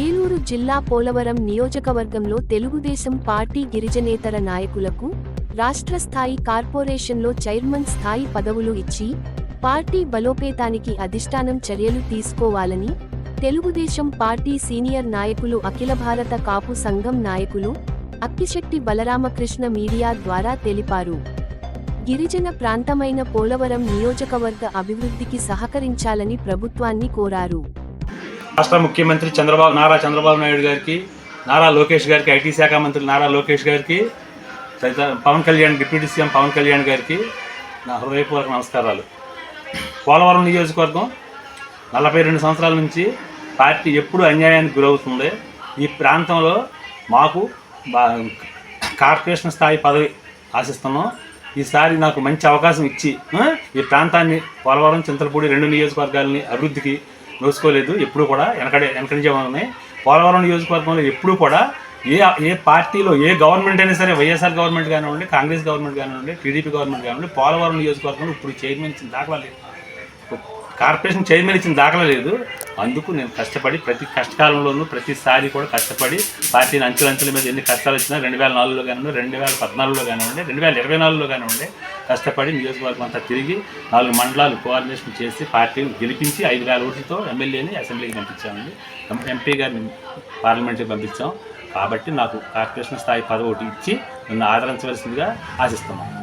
ఏలూరు జిల్లా పోలవరం నియోజకవర్గంలో తెలుగుదేశం పార్టీ గిరిజనేతర నాయకులకు రాష్ట్ర స్థాయి కార్పొరేషన్లో చైర్మన్ స్థాయి పదవులు ఇచ్చి పార్టీ బలోపేతానికి అధిష్టానం చర్యలు తీసుకోవాలని తెలుగుదేశం పార్టీ సీనియర్ నాయకులు అఖిల భారత కాపు సంఘం నాయకులు అక్కిశెట్టి బలరామకృష్ణ మీడియా ద్వారా తెలిపారు. గిరిజన ప్రాంతమైన పోలవరం నియోజకవర్గ అభివృద్ధికి సహకరించాలని ప్రభుత్వాన్ని కోరారు. రాష్ట్ర ముఖ్యమంత్రి చంద్రబాబు నారా చంద్రబాబు నాయుడు గారికి నారా లోకేష్ గారికి ఐటీ శాఖ మంత్రి నారా లోకేష్ గారికి పవన్ కళ్యాణ్ డిప్యూటీ సీఎం పవన్ కళ్యాణ్ గారికి నా హృదయపూర్వక నమస్కారాలు. పోలవరం నియోజకవర్గం నలభై రెండు సంవత్సరాల నుంచి పార్టీ ఎప్పుడు అన్యాయానికి గురవుతుంది ఈ ప్రాంతంలో మాకు బా కార్పొరేషన్ స్థాయి పదవి ఆశిస్తున్నాం. ఈసారి నాకు మంచి అవకాశం ఇచ్చి ఈ ప్రాంతాన్ని పోలవరం చింతలపూడి రెండు నియోజకవర్గాలని అభివృద్ధికి నోసుకోలేదు ఎప్పుడు కూడా వెనకడే వెనకడించే ఉన్నాయి పోలవరం నియోజకవర్గంలో ఎప్పుడు కూడా ఏ ఏ పార్టీలో ఏ గవర్నమెంట్ అయినా సరే వైఎస్ఆర్ గవర్నమెంట్ కానివ్వండి కాంగ్రెస్ గవర్నమెంట్ కానివ్వండి టీడీపీ గవర్నమెంట్ కానివ్వండి పోలవరం నియోజకవర్గంలో ఇప్పుడు చైర్మన్ ఇచ్చిన దాఖలా లేదు. కార్పొరేషన్ చైర్మన్ ఇచ్చిన దాఖలా లేదు. అందుకు నేను కష్టపడి ప్రతి కష్టకాలంలోనూ ప్రతిసారి కూడా కష్టపడి పార్టీని అంచులంచుల మీద ఎన్ని కష్టాలు వచ్చినా రెండు వేల నాలుగులో కానివ్వండి రెండు వేల పద్నాలుగులో కానివ్వండి రెండు వేల ఇరవై నాలుగులో కానివ్వండి కష్టపడి నియోజకవర్గం అంతా తిరిగి నాలుగు మండలాలు కోఆర్డినేషన్ చేసి పార్టీని గెలిపించి ఐదు వేల ఓట్లతో ఎమ్మెల్యేని అసెంబ్లీకి పంపించామండి. ఎంపీ గారిని పార్లమెంట్కి పంపించాం. కాబట్టి నాకు కార్పొరేషన్ స్థాయి పదవి ఒకటి ఇచ్చి నన్ను ఆదరించవలసిందిగా ఆశిస్తున్నాను